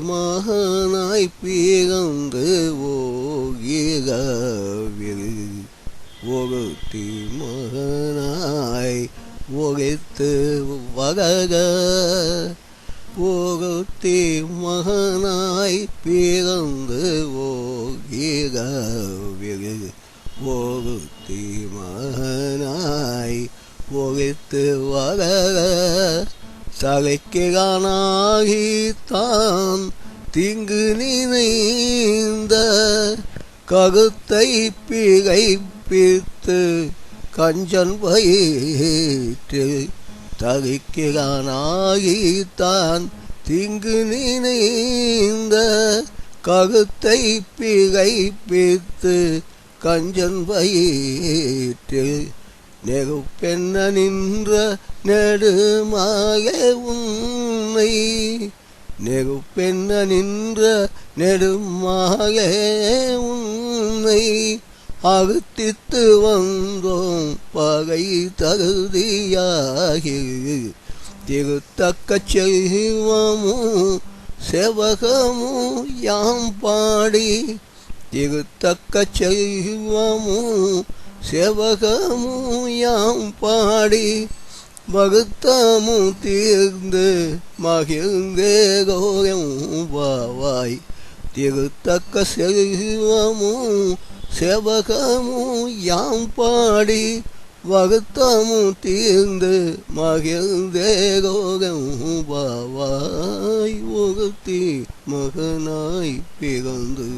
மகனாய் பிறந்து ஓகிரவில் ஒருத்தி மகனாய் ஒழித்து வகக ஒருத்தி மகனாய் பிறந்து ஓகிரவில் ஒருத்தி மகனாய் ஒழித்து வகக தலைக்கிறானாகி தான் தீங்கு நினைந்த கருத்தை பிழைப்பித்து கஞ்சன் வயிற்று தரிக்கிறானாகி தான் தீங்கு நினைந்த கருத்தை பிழைப்பித்து கஞ்சன் வயிற்று நெகுப்பெண்ண நின்ற நெடுமாக உன்னை. நெகுப்பெண்ண நின்ற நெடுமாக உன்னை. அறுத்தித்து வந்தோம் பகை தகுதியாகி. திருத்தக்க செல்வமும் செவகமும் யாம் பாடி. திருத்தக்க செல்வமும் செவகமும் யாம் பாடி மகுத்தமும் தீர்ந்து மகிழ்ந்தே கோயம் பாவாய் திருத்தக்க செல்வமும் செவகமும் யாம் பாடி வகுத்தமும் தீர்ந்து மகிழ்ந்தே கோகம் பாவாய் ஒகுத்தி மகனாய் பிறந்து